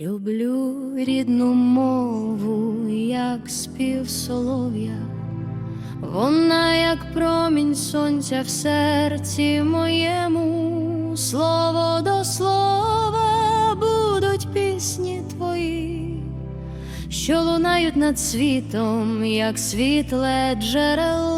Люблю рідну мову, як спів солов'я, вона, як промінь сонця в серці моєму, слово до слова будуть пісні твої, що лунають над світом, як світле джерело.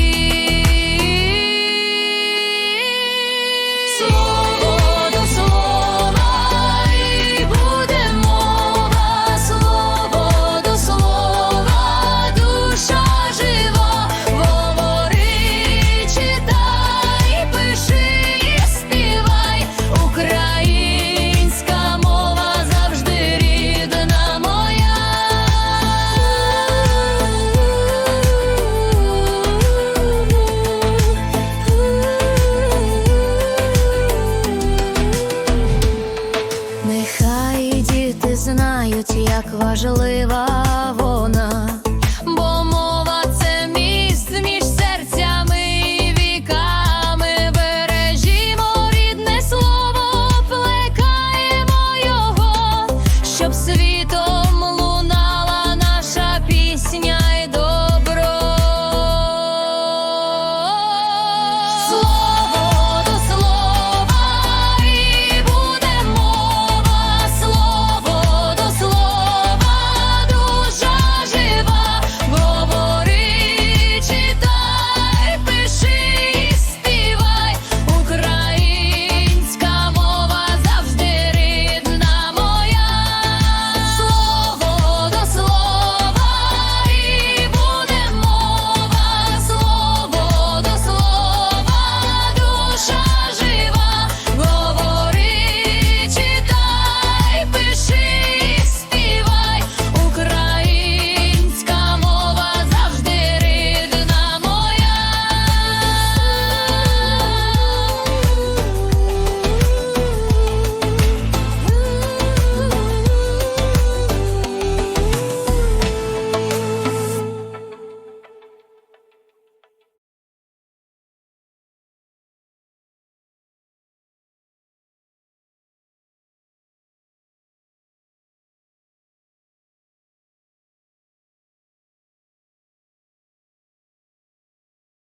Нехай діти знають, як важлива вона, бо мова це міст між серцями і віками. Бережімо рідне слово, плекаємо його, щоб світом лунала наша пісня.